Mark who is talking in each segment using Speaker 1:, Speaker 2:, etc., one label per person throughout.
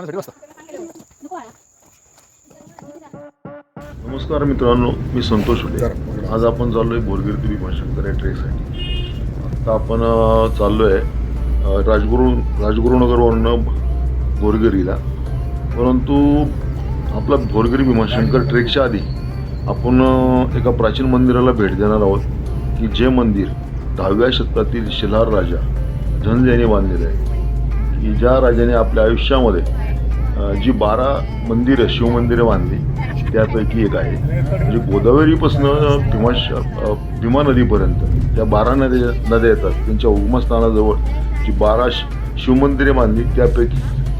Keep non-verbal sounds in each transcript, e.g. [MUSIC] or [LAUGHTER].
Speaker 1: जाण्यासाठी रस्ता
Speaker 2: नमस्कार मित्रांनो मी संतोष उले आज आपण चाललो आहे बोरगिर ते भीमाशंकर या ट्रेकसाठी. आता आपण चाललोय चाललो आहे राजगुरू राजगुरुनगरवरनं बोरगिरीला. परंतु आपला भोरगिरी भीमाशंकर ट्रेकच्या आधी आपण एका प्राचीन मंदिराला भेट देणार आहोत की जे मंदिर दहाव्या शतकातील शिलार राजा झंज बांधलेले बांधलेलं आहे. की ज्या राजाने आपल्या आयुष्यामध्ये जी बारा मंदिरं शिवमंदिरं बांधली त्यापैकी एक आहे. म्हणजे गोदावरीपासनं भीमा भीमा नदीपर्यंत त्या बारा नद्या नद्या येतात त्यांच्या उगमस्थानाजवळ जी बारा शि- शिवमंदिरे बांधली त्यापैकी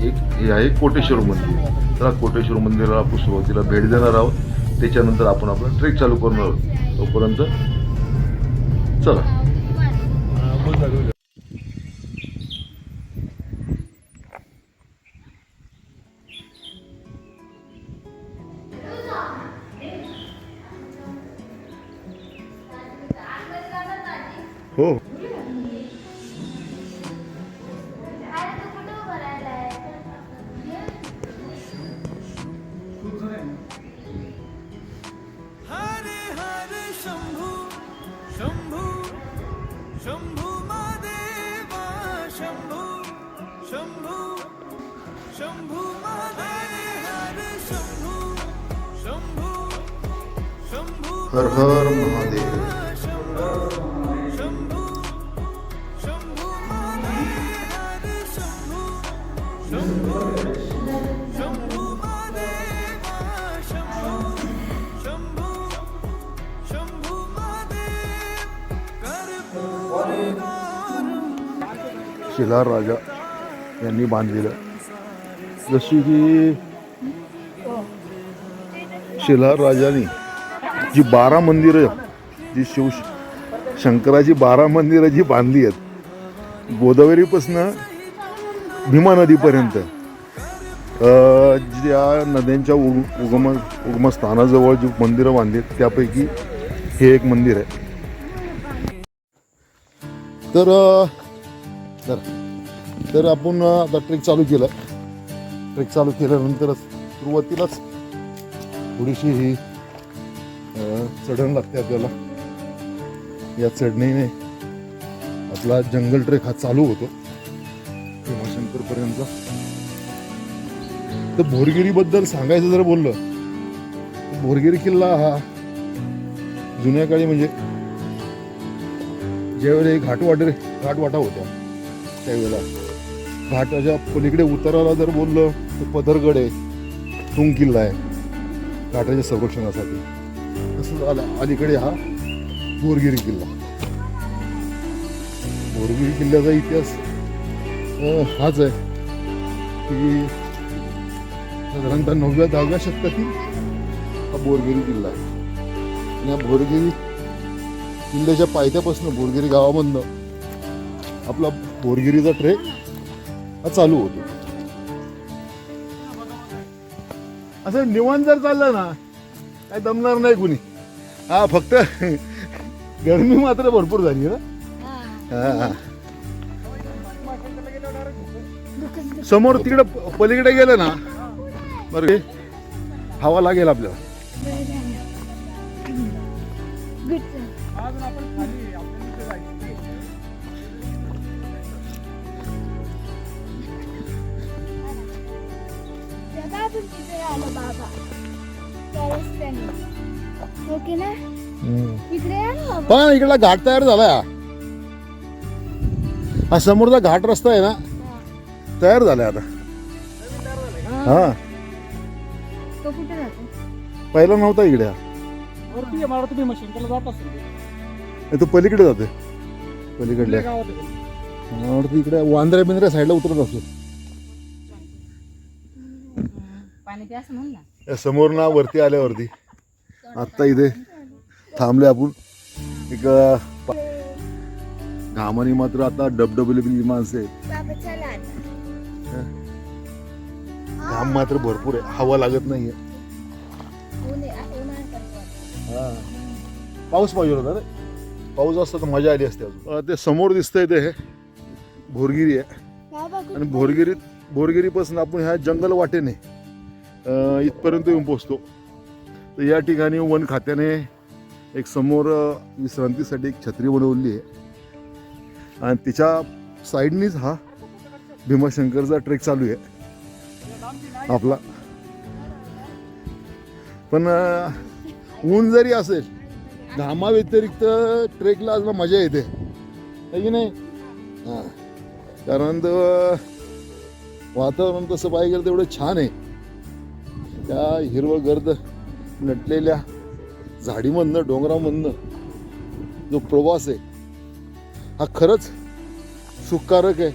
Speaker 2: एक हे आहे कोटेश्वर मंदिर. तर कोटेश्वर मंदिराला आपण सुरुवातीला भेट देणार आहोत. त्याच्यानंतर आपण आपला ट्रेक चालू करणार आहोत. तोपर्यंत चला. हो शिलार राजा यांनी बांधलेलं. जशी की शिलार राजाने जी बारा मंदिरं जी शिव शंकराची बारा मंदिरं जी बांधली आहेत गोदावरीपासनं भीमा नदीपर्यंत ज्या नद्यांच्या उग उगम उगमस्थानाजवळ जी मंदिरं बांधली आहेत त्यापैकी हे एक मंदिर आहे. तर तर आपण आता ट्रेक चालू केलं ट्रेक चालू केल्यानंतरच सुरुवातीलाच थोडीशी ही चढण लागते आपल्याला. या चढणीने आपला जंगल ट्रेक हा चालू होतो. भीमाशंकरपर्यंत. तर भोरगिरीबद्दल सांगायचं जर बोललं तर भोरगिरी किल्ला हा जुन्या काळी म्हणजे ज्यावेळी घाटवाटे घाटवाटा होत्या त्यावेळेला घाटाच्या पलीकडे उताराला जर बोललं तर पदरगड आहे तुंग किल्ला आहे. घाटाच्या संरक्षणासाठी. तसंच आला अलीकडे हा बोरगिरी किल्ला. बोरगिरी किल्ल्याचा इतिहास हाच आहे. की साधारणतः नवव्या दहाव्या शतकातील हा बोरगिरी किल्ला आहे. या बोरगिरी किल्ल्याच्या पायथ्यापासून बोरगिरी गावामधनं आपला बोरगिरीचा ट्रेक हा चालू होतो. असं निवांत जर चाललं ना काय दमणार नाही कुणी. हा फक्त गरमी मात्र भरपूर झाली ना हा, हा. समोर तिकडे प- पलीकडे गेलं ना बरं हवा लागेल आपल्याला.
Speaker 3: आलं बाबा. त्या रस्त्याने ओके ना? इकडे या ना बाबा.
Speaker 2: पण इकडला घाट तयार झालाय हा. समोरचा घाट रस्ता आहे ना? तयार झालाय आता. हा.
Speaker 3: तो कुठे जातो
Speaker 2: पहिला नव्हता इकडे. हा.
Speaker 1: वरती आहे, मला तुम्ही मशीन जात असेल.
Speaker 2: हे तो पलीकडे जाते. पलीकडल्या.
Speaker 1: गावात आहे.
Speaker 2: मला वाटतं इकडे वांद्र्या बिंद्र्या साईडला उतरत असतो
Speaker 4: पाणी प्यास म्हण ना.
Speaker 2: या समोर ना वरती आल्यावरती आत्ता इथे थांबले आपण. एक अं, पा- घामाने मात्र आता डबडबली माणसं आहेत.
Speaker 3: बाबा चला आता
Speaker 2: घाम मात्र भरपूर आहे. हवा लागत नाहीये.
Speaker 3: ऊन आहे.
Speaker 2: हा. पाऊस पाहिजे होता रे. पाऊस असता तर मजा आली असते अजून. अं, ते समोर दिसतंय ते. हे भोरगिरी आहे.
Speaker 3: बाबा
Speaker 2: आणि भोरगिरीत बोरगिरीपासून आपण ह्या जंगल वाटेने इथपर्यंत येऊन पोचतो तर या ठिकाणी वन खात्याने एक समोर विश्रांतीसाठी एक छत्री बनवली आहे. आणि तिच्या साईडनीच हा भीमाशंकरचा ट्रेक चालू आहे. आपला. पण ऊन जरी असेल घामा व्यतिरिक्त ट्रेकला आज मजा येते. है की नाही? हां. कारण वातावरण तसं पाहिजे गेलं तेवढं छान आहे. त्या हिरवं गर्द नटलेल्या झाडीमधनं डोंगरामधनं जो प्रवास आहे हा खरंच सुखकारक आहे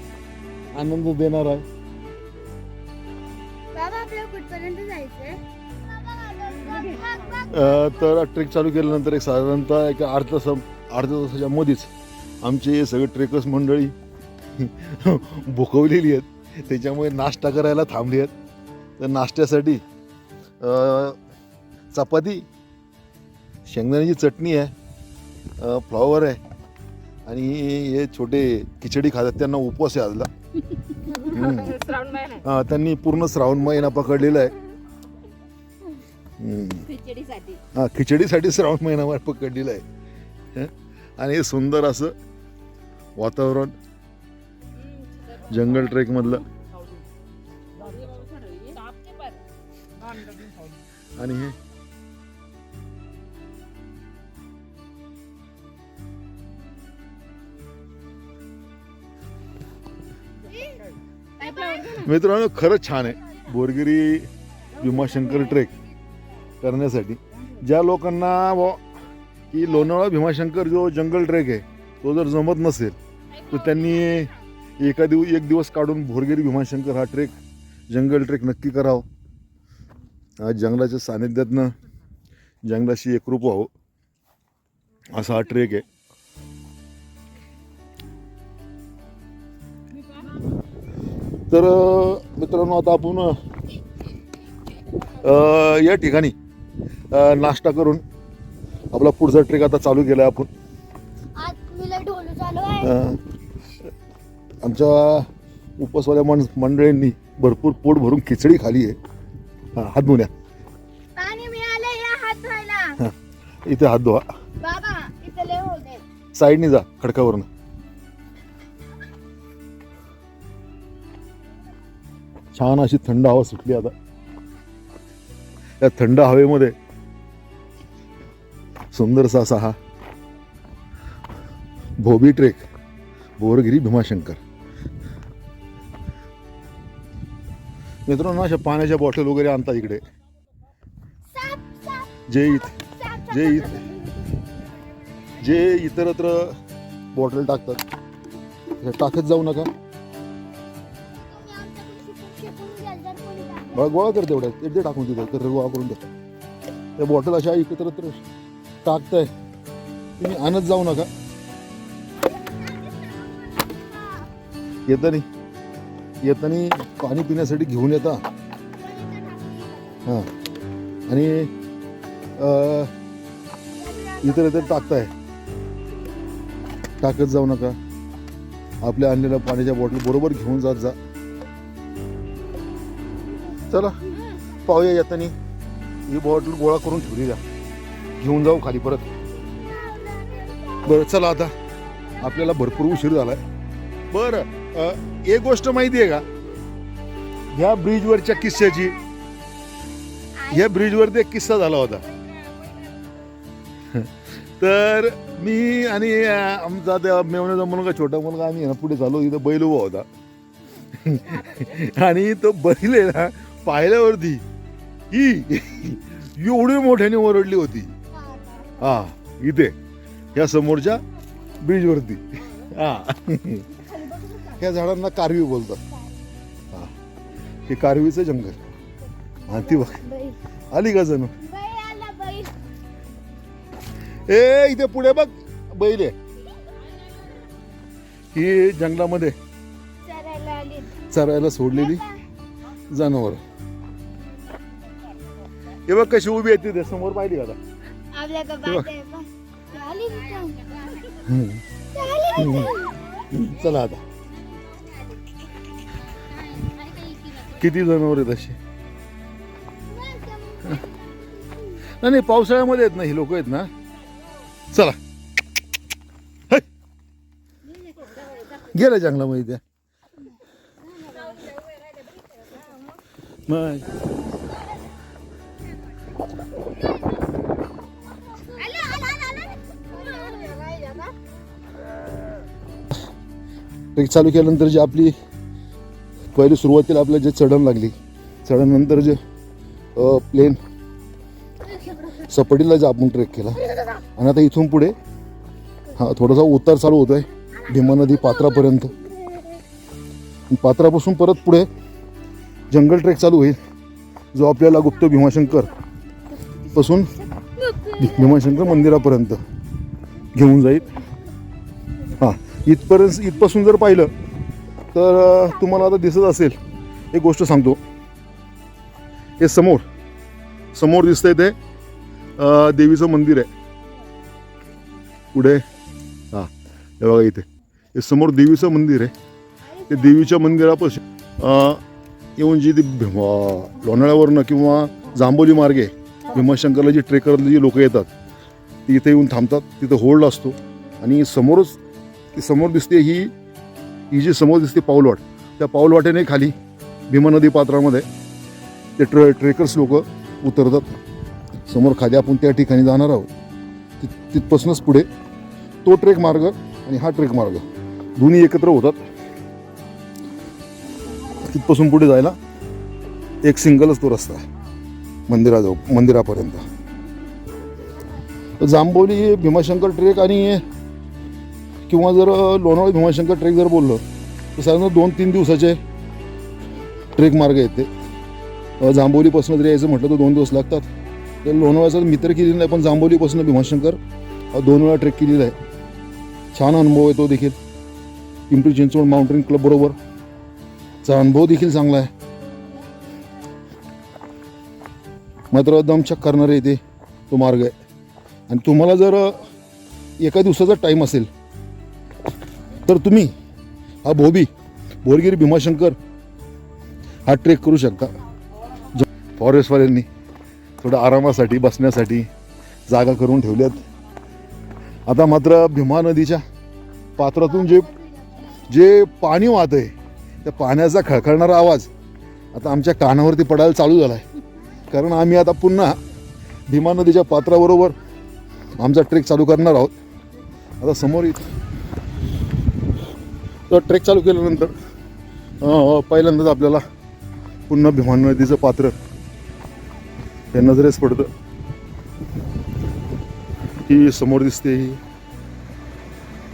Speaker 2: आनंद देणार आहे. तर ट्रेक चालू केल्यानंतर एक साधारणतः एक अर्धा तास अर्ध्या तासाच्या मध्येच आमचे सगळे ट्रेकर्स मंडळी [LAUGHS] भुकवलेली आहेत. त्याच्यामुळे नाश्ता करायला थांबली आहेत. तर नाश्त्यासाठी चपाती. शेंगदाण्याची चटणी आहे. फ्लॉवर आहे. आणि हे छोटे खिचडी खातात. त्यांना उपवास आहे आजला. [LAUGHS] हा, त्यांनी पूर्ण श्रावण महिना पकडलेला आहे. हा खिचडीसाठी श्रावण महिनाभर पकडलेला आहे? आणि हे सुंदर असं वातावरण. जंगल ट्रेक आणि हे? मित्रांनो खरंच छान आहे. बोरगिरी भीमाशंकर ट्रेक करण्यासाठी. ज्या लोकांना व की लोणावळा भीमाशंकर जो जंगल ट्रेक आहे तो जर जमत नसेल तर त्यांनी एका दिव एक दिवस काढून भोरगिरी भीमाशंकर हा ट्रेक जंगल ट्रेक नक्की करावं. आज जंगलाच्या सानिध्यातनं जंगलाशी एकरूप व्हावं असा हा ट्रेक आहे. तर मित्रांनो आता आपण या ठिकाणी नाश्ता करून आपला पुढचा ट्रेक आता चालू केला आपण. आमच्या उपवासवाल्या मन मंडळींनी भरपूर पोट भरून खिचडी खाली आहे. हा, हात धुण्या
Speaker 3: पाणी मिळालं या हात धुवायला
Speaker 2: इथे हात धुवा
Speaker 3: बाबा इथे लय होते
Speaker 2: साईडनी जा खडकावरनं छान अशी थंड हवा सुटली आता या थंड हवेमध्ये सुंदरसा असा हा भोबी ट्रेक बोरगिरी भीमाशंकर मित्रांनो अशा पाण्याच्या बॉटल वगैरे आणता इकडे. जे इथे जे इथे जे इतरत्र बॉटल टाकतात. टाकत जाऊ नका. गोळा कर तेवढ्या ते टाकून तिथे. तर गोळा करून दे त्या बॉटल अशा एकत्र टाकताय. तुम्ही आणत जाऊ नका. येतानी येतानी पाणी पिण्यासाठी घेऊन येता. हां. आणि इतर इतर टाकताय. टाकत जाऊ नका. आपल्या आणलेल्या पाण्याच्या बॉटल बरोबर घेऊन जात जा. चला पाहूया येतानी. ही बॉटल गोळा करून ठेवली द्या घेऊन जाऊ खाली परत. बरं चला आता. आपल्याला भरपूर उशीर झालाय. बरं एक गोष्ट माहिती आहे का? ह्या ब्रिजवरच्या किस्स्याची ह्या ब्रिजवरती एक किस्सा झाला होता. तर मी आणि आमचा त्या मेवण्याचा मुलगा छोटा मुलगा आम्ही ना पुढे चालू इथं बैल उभा होता. आणि तो बैल आहे ना पाहिल्यावरती ही एवढी मोठ्याने ओरडली होती. हा इथे या समोरच्या ब्रिजवरती हा. ह्या झाडांना कारवी बोलतात. हा. हे कारवीचं जंगल. हा ती बघ. आली का जणू? ए इथे पुढे बघ. बैल आहे. ही जंगलामध्ये
Speaker 3: चरायला
Speaker 2: सोडलेली जनावर. हे बघ कशी उभी आहे तिथे. समोर पाहिली का आता. चला आता. किती जनावर आहेत अशी? [LAUGHS] नाही नाही पावसाळ्यामध्ये आहेत ना ही लोक आहेत ना? चला. गेलं जंगलामध्ये त्या. मग. चालू केल्यानंतर जी आपली पहिली सुरुवातीला आपल्याला जे चढण लागली चढणनंतर जे प्लेन सपाटीला जे आपण ट्रेक केला. आणि आता इथून पुढे हा थोडासा उतार चालू होतोय भीमा नदी पात्रापर्यंत. पात्रापासून परत पुढे जंगल ट्रेक चालू होईल जो आपल्याला गुप्त भीमाशंकरपासून भीमाशंकर मंदिरापर्यंत घेऊन जाईल. हां इथपर्यंत इथपासून जर पाहिलं तर तुम्हाला आता दिसत असेल एक गोष्ट सांगतो. हे समोर समोर दिसतंय ते देवीचं मंदिर आहे. पुढे हां हे बघा इथे. हे समोर देवीचं मंदिर आहे. ते देवीच्या मंदिरापासून येऊन जी ती लोणाळ्यावरनं किंवा जांभोली मार्गे भीमाशंकरला जी ट्रेकरला जी लोक येतात ती इथे येऊन थांबतात तिथं होल्ड असतो. आणि समोरच ती समोर दिसते ही ही जी समोर दिसते पाऊलवाट त्या पाऊलवाटेने खाली भीमा नदी पात्रामध्ये ते ट्रे ट्रेकर्स लोक उतरतात. समोर खाली आपण त्या ठिकाणी जाणार आहोत. ति तिथपासूनच पुढे तो ट्रेक मार्ग आणि हा ट्रेक मार्ग दोन्ही एकत्र होतात. तिथपासून पुढे जायला एक सिंगलच तो रस्ता आहे मंदिराजवळ मंदिरापर्यंत. तर जांभोली भीमाशंकर ट्रेक आणि किंवा जर लोणावळी भीमाशंकर ट्रेक जर बोललो तर साधारण दोन तीन दिवसाचे ट्रेक मार्ग येते ते. जांभोलीपासून जर यायचं म्हटलं तर दोन दिवस लागतात. तर लोणावळ्याचा मित्र केलेला नाही पण जांभोलीपासून भीमाशंकर दोन वेळा ट्रेक केलेला आहे. छान अनुभव आहे तो देखील. पिंपरी चिंचवड माउंटेन क्लब बरोबर. चा अनुभव देखील चांगला आहे. मात्र दमछक करणारे येते तो मार्ग आहे. आणि तुम्हाला जर एका दिवसाचा टाईम असेल तर तुम्ही हा भोबी भोरगिरी भीमाशंकर हा ट्रेक करू शकता. जो फॉरेस्टवाल्यांनी थोडं आरामासाठी बसण्यासाठी जागा करून ठेवल्यात. आता मात्र भीमा नदीच्या पात्रातून जे जे पाणी वाहत आहे त्या पाण्याचा खळखळणारा आवाज आता आमच्या कानावरती पडायला चालू झाला आहे कारण आम्ही आता पुन्हा भीमा नदीच्या पात्राबरोबर आमचा ट्रेक चालू करणार आहोत. आता समोर इथं तर ट्रेक चालू केल्यानंतर पहिल्यांदाच आपल्याला पुन्हा भीमा नदीचं पात्र हे नजरेस पडतं. ही समोर दिसते ही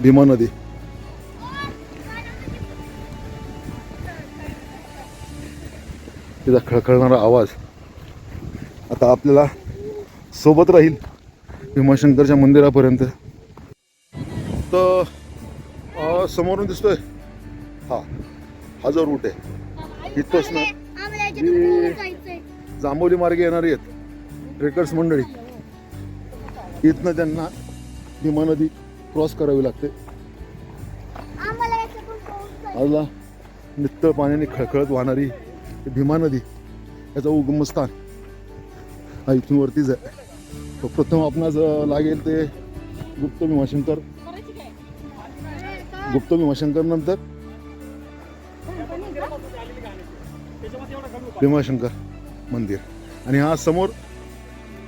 Speaker 2: भीमा नदी. तिचा खळखळणारा आवाज आता आपल्याला सोबत राहील भीमाशंकरच्या मंदिरापर्यंत. तर समोरून दिसतोय. हा हा जो रूट आहे.
Speaker 3: याच्यातून दूर जायचंय.
Speaker 2: जांभोली मार्गे येणारी आहेत. ट्रेकर्स मंडळी. इथनं त्यांना भीमा नदी क्रॉस करावी लागते. आजला नित्तळ पाण्याने खळखळत वाहणारी ही भीमा नदी. याचा उगमस्थान. हा इथून वरतीच आहे. प्रथम आपणास लागेल ते गुप्त भीमाशंकर. गुप्त भीमाशंकर नंतर. भीमाशंकर मंदिर. आणि हा समोर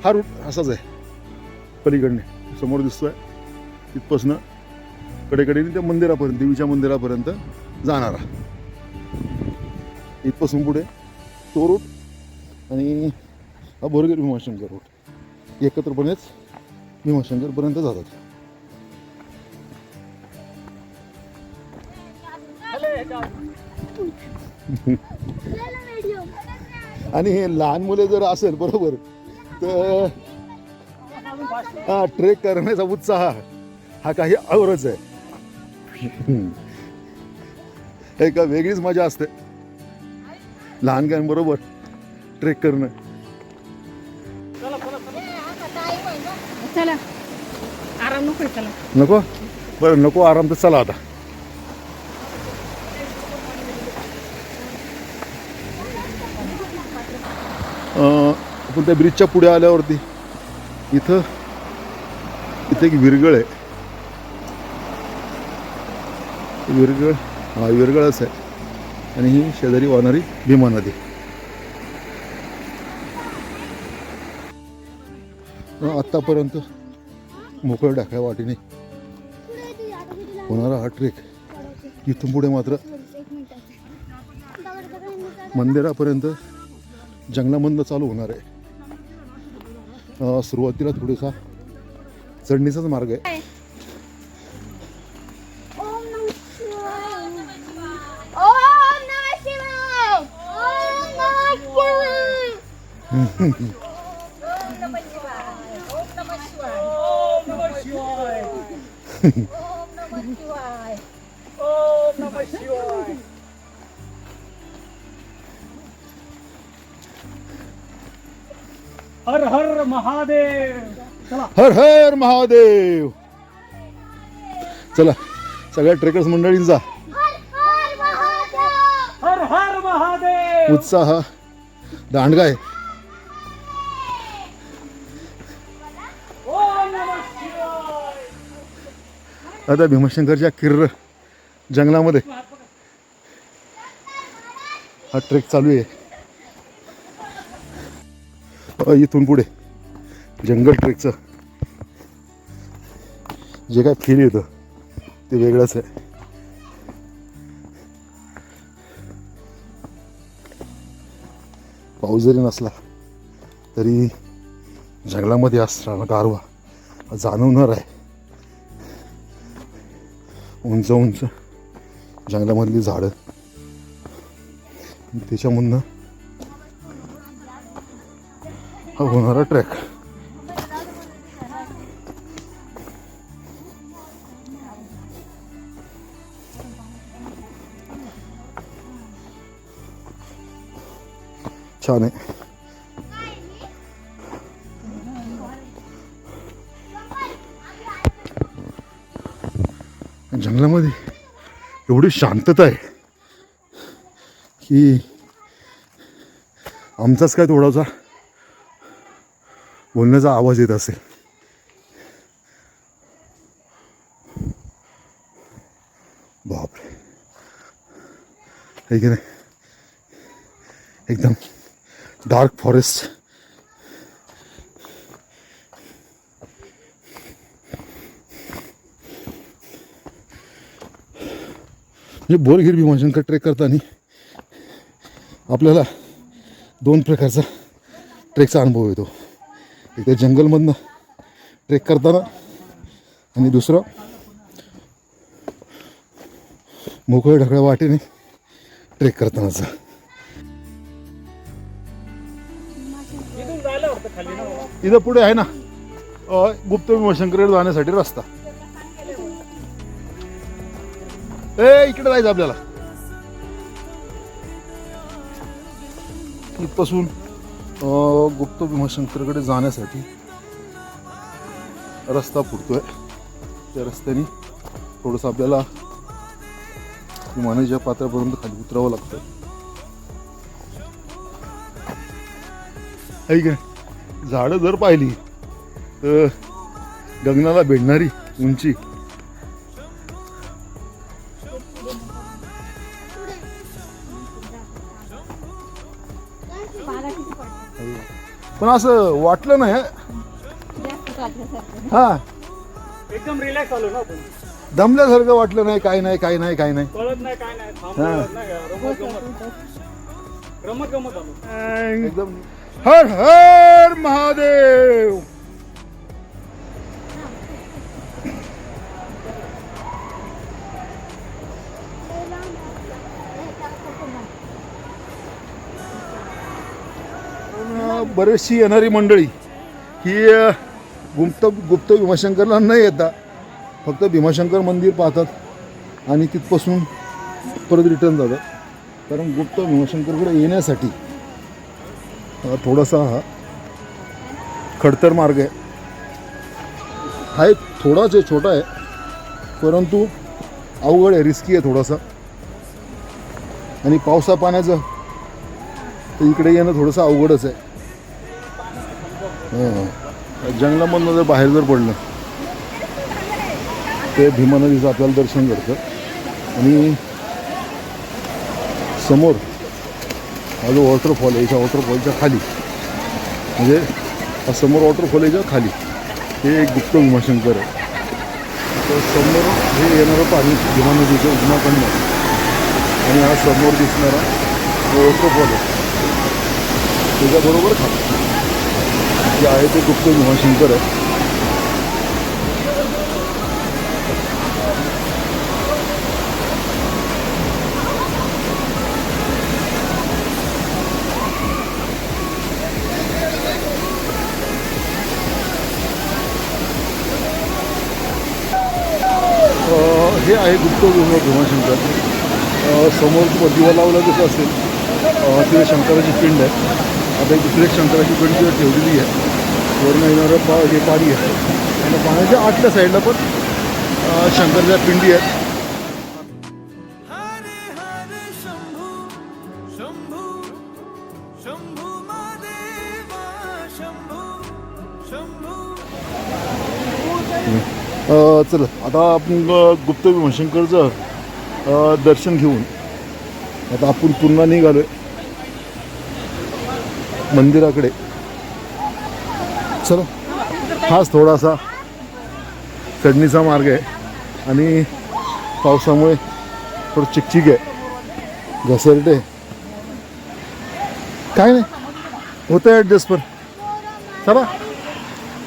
Speaker 2: हा रूट असाच आहे. पलीकडने. समोर दिसतोय. तिथपासनं कडेकडेने त्या मंदिरापर्यंत देवीच्या मंदिरापर्यंत जाणारा. इथपासून पुढे तो रूट आणि हा बोरगिरी भीमाशंकर रूट. एकत्रपणेच भीमाशंकरपर्यंत जातात. आणि हे लहान मुले जर असेल बरोबर तर हा ट्रेक करण्याचा उत्साह हा काही आवरच आहे. एक वेगळीच मजा असते. लहानग्यांबरोबर ट्रेक करणं.
Speaker 4: चला. आराम नको चला.
Speaker 2: नको? बरं नको आराम तर चला आता. आपण त्या ब्रिजच्या पुढे आल्यावरती इथं इथे एक विरगळ आहे. विरगळ हा विरगळच आहे. आणि ही शेजारी वाहणारी भीमा नदी. आत्तापर्यंत मोकळ्या टाकल्या वाटेने होणारा हा ट्रेक इथून पुढे मात्र मंदिरापर्यंत जंगलामधनं चालू होणार आहे. सुरुवातीला थोडासा चढणीचाच मार्ग आहे.
Speaker 1: महादेव! चला.
Speaker 2: हर हर महादेव! चला सगळ्या ट्रेकर्स मंडळींचा
Speaker 3: हर हर महादेव.
Speaker 1: हर हर महादेव!
Speaker 2: उत्साह. दांडगा आहे. आता भीमशंकरच्या किर्र जंगलामध्ये. हा ट्रेक चालू आहे. अ, इथून पुढे. जंगल ट्रेकचं. जे काय फील येतं ते वेगळंच आहे. पाऊस जरी नसला तरी जंगलामध्ये असताना गारवा जाणवणार आहे. उंच उंच जंगलामधली झाडं. त्याच्यामधनं हा होणारा ट्रॅक छान आहे. जंगलामध्ये एवढी शांतता आहे की आमचाच काय थोडासा बोलण्याचा आवाज येत असेल. बापरे. है की नाही? एकदम डार्क फॉरेस्ट म्हणजे बोरगिर भीमाशंकर ट्रेक करताना आपल्याला दोन प्रकारचा ट्रेकचा अनुभव येतो. एक तर जंगलमधनं ट्रेक करताना आणि दुसरं मोकळ्या ढकळ्या वाटेने ट्रेक करतानाचा. इथं पुढे आहे ना? गुप्त भीमाशंकरकडे जाण्यासाठी रस्ता. ए इकडे जायचं आपल्याला. इथपासून गुप्त भीमाशंकरकडे जाण्यासाठी रस्ता फुटतोय त्या रस्त्याने थोडंसं आपल्याला विमानाच्या पात्रापर्यंत खाली उतरावं लागतं ऐक ना, झाडं जर पाहिली तर गगनाला भेटणारी उंची. पण असं वाटलं नाही हं. हा.
Speaker 1: एकदम रिलॅक्स आलो ना आपण.
Speaker 2: दमल्यासारखं वाटलं नाही काही नाही काही नाही काही नाही.
Speaker 1: कळत नाही काय नाही.
Speaker 2: हा.
Speaker 1: रमत गमत. आलो.
Speaker 2: एकदम हर हर महादेव। बरीचशी बरेचशी येणारी मंडळी ही गुप्त गुप्त भीमाशंकरला न येता फक्त भीमाशंकर मंदिर पाहतात आणि तिथपासून परत रिटर्न जातात. कारण गुप्त भीमाशंकरकडे येण्यासाठी थोडासा हा. खडतर मार्ग आहे. हा एक थोडाच आहे छोटा आहे परंतु अवघड आहे रिस्की आहे थोडासा. आणि पावसा पाण्याचं तर इकडे येणं थोडंसं अवघडच आहे. जंगलामधनं जर बाहेर जर पडलं ते भीमा नदीचं आपल्याला दर्शन घडतं. आणि समोर हा जो वॉटरफॉल आहे याच्या वॉटरफॉलच्या खाली. म्हणजे हा समोर वॉटरफॉल याच्या खाली. हे एक गुप्त उमाशंकर आहे. तर समोर हे येणारं पाणी भीमा नदीचं उमाखंड आणि हा समोर दिसणारा वॉटरफॉल आहे त्याच्याबरोबर खाली. जे आहे ते गुप्त उमाशंकर आहे. हे आहे गुप्त भीमाशंकर समोर व दिवा लावला जसं असेल. तिथे शंकराची पिंड आहे. आता एक दुसरी एक शंकराची पिंड तिथे ठेवलेली आहे. वरून येणारं पा हे पाणी आहे. आणि पाण्याच्या आतल्या साईडला पण शंकरच्या शंकराच्या पिंडी आहेत. चला आता आपण गुप्त भीमाशंकरचं दर्शन घेऊन आता आपण पुन्हा निघालोय. मंदिराकडे. चला हाच थोडासा चढणीचा मार्ग आहे. आणि पावसामुळे थोडं चिकचिक आहे. घसरटे काय नाही होतं ॲडजस्ट पण. चला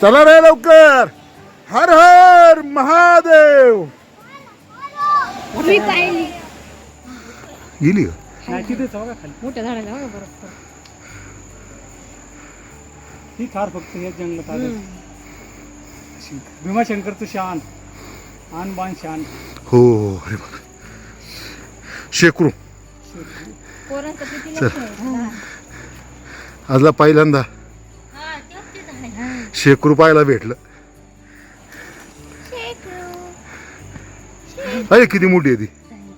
Speaker 2: चला रे लवकर! हर हर महादेव. गेली का?
Speaker 4: मोठ्या झाडाला बघा
Speaker 1: ही खार फक्त या जंगलात आले. भीमाशंकरचं शान. आन बान शान.
Speaker 2: हो हो अरे बाप शेकरू.
Speaker 3: पोरांचं किती लक्ष आहे?
Speaker 2: आजला पहिल्यांदा. शेकरू पाहायला भेटलं. अरे किती मोठी आहे ती?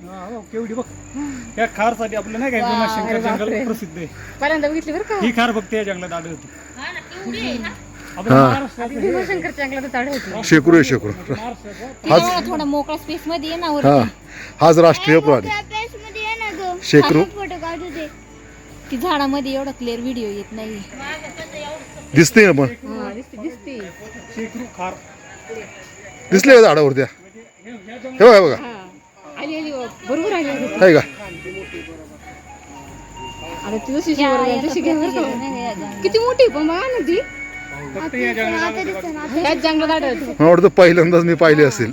Speaker 1: हा, हो, केवढी बघ. या खारसाठी आपलं नाही काय भीमाशंकर
Speaker 4: अरे
Speaker 1: जंगल
Speaker 4: बापरे.
Speaker 1: प्रसिद्ध आहे.
Speaker 4: पहिल्यांदा बघितली बरं का?
Speaker 1: ही खार फक्त या जंगलात आपल्या
Speaker 2: हा.
Speaker 1: महाराष्ट्रात
Speaker 4: आधी चाड होती
Speaker 2: शेकरू आहे शेकरू
Speaker 4: थोडा थोडा मोकळा स्पेस मध्ये ये ना वर
Speaker 2: हा. हाच राष्ट्रीय प्राणी.
Speaker 3: मध्ये ये ना गं.
Speaker 2: शेकरू
Speaker 3: फोटो काढू दे.
Speaker 4: ती झाडामध्ये एवढा क्लिअर व्हिडिओ येत नाही.
Speaker 2: दिसते ना पण.
Speaker 4: हा, दिसते दिसते
Speaker 1: शेकरू खार.
Speaker 2: दिसले का झाडावरत्या हे बघा बघा.
Speaker 4: हा. आली आली बघ. बरोबर आली.
Speaker 2: आहे का?
Speaker 4: आता ती जशी शिवर तशी. किती मोठी पण बघा ना ती?
Speaker 1: जंगलात आढळते.
Speaker 4: ह्याच जंगलात आढळते
Speaker 2: मला वाटतं पहिल्यांदाच मी पाहिले असेल.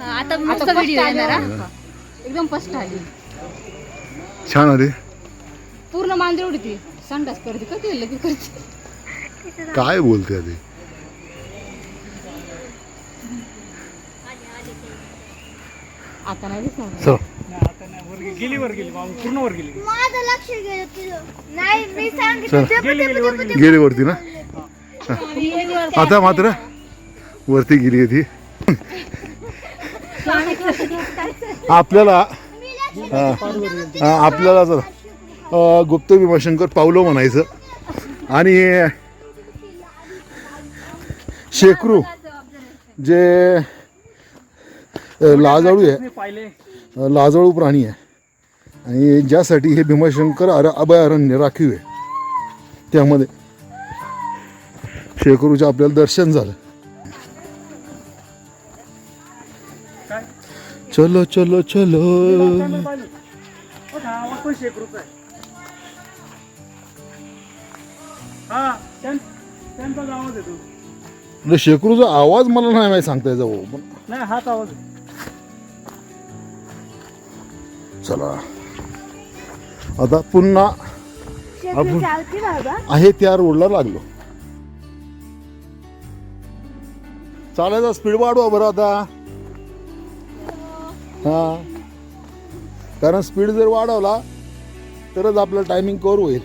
Speaker 4: आता मस्त व्हिडिओ येणार हा. एकदम स्पष्ट आली.
Speaker 2: छान आले
Speaker 4: पूर्ण मांजर उडती. संडास करते का ते लगेच करते.
Speaker 2: काय बोलते आधी
Speaker 4: आता नाही दिसणार.
Speaker 1: गेली. गेली वर गेली माऊ, पूर्ण वर गेली.
Speaker 3: माझं लक्ष गेलं तुझं नाही मी सांगितलं
Speaker 2: चल
Speaker 1: गेली गेली वर गेली.
Speaker 2: गेली वरती ना? आता मात्र वरती गेली ती. आपल्याला आपल्याला अं, गुप्त भीमाशंकर पावलो म्हणायचं. आणि शेकरू जे लाजाळू आहे. लाजाळू प्राणी आहे. आणि ज्यासाठी हे भीमाशंकर अर अभयारण्य राखीव आहे. त्यामध्ये शेकरूचं आपल्याला दर्शन झालं. चलो चलो चलो.
Speaker 1: शेकरूचा आवाज
Speaker 2: मला नाही माहिती सांगता यायचा भाऊ पण
Speaker 1: नाही हाच आवाज
Speaker 2: चला. आता पुन्हा
Speaker 3: बाबा
Speaker 2: आहे त्या रोडला लागलो. चालायचा स्पीड वाढवा बरं आता. हा. कारण स्पीड जर वाढवला तरच आपलं टायमिंग कवर होईल.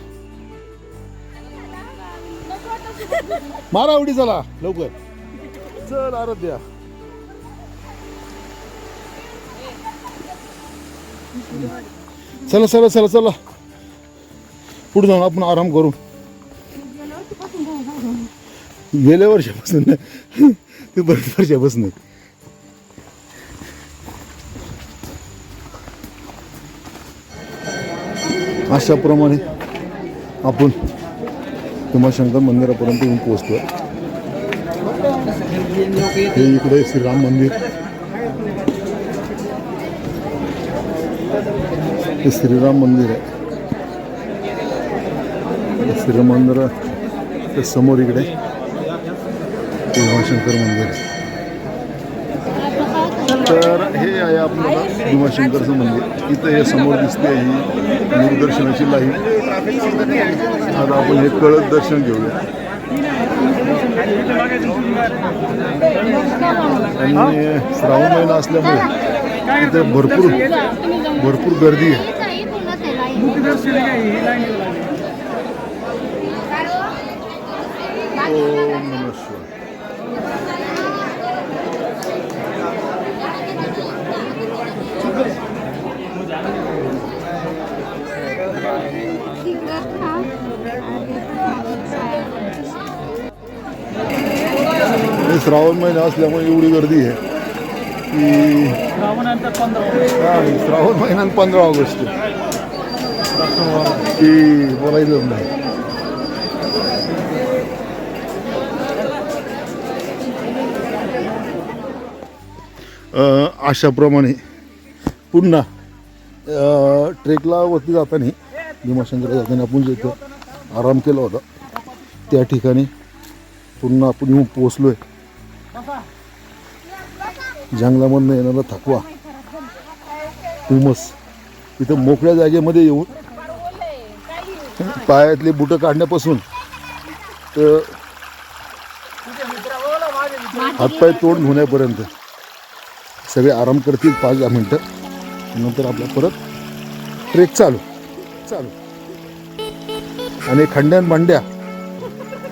Speaker 2: मारा उडी चला लवकर. चल आराध्या. चला चला चला चला. पुढे जाऊन आपण आराम करू. गेल्या वर्षापासून ते बरेच वर्षापासून अशाप्रमाणे आपण उमाशंकर मंदिरापर्यंत येऊन पोहोचतो हे इकडे श्रीराम मंदिर. हे श्रीराम मंदिर आहे. श्रीराम मंदिर समोर इकडे भीमाशंकर मंदिर आहे. तर हे आहे आपल्याला भीमाशंकरचं मंदिर. इथं हे समोर दिसते ही दूरदर्शनाची लाईन. आता आपण हे कळत दर्शन घेऊया. आणि श्रावण महिना असल्यामुळे इथे भरपूर भरपूर गर्दी आहे. ओम नमः शिवाय श्रावण महिना असल्यामुळे एवढी गर्दी आहे की श्रावण महिन्यात पंधरा ऑगस्ट. की बोलायचंच नाही अशाप्रमाणे पुन्हा ट्रेकला वरती जाताना भीमाशंकर जाताना आपण जिथं आराम केला होता त्या ठिकाणी पुन्हा आपण येऊन पोचलो आहे जंगलामधनं येणारा थकवा हुमस इथं मोकळ्या जागेमध्ये येऊन पायातले बुटं काढण्यापासून. तर हातपाय तोंड होण्यापर्यंत सगळे आराम करतील पाच दहा मिनटं. नंतर आपला परत ट्रेक चालू. चालू. आणि खंड्यान भांड्या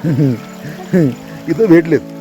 Speaker 2: [LAUGHS] इथं भेटलेत.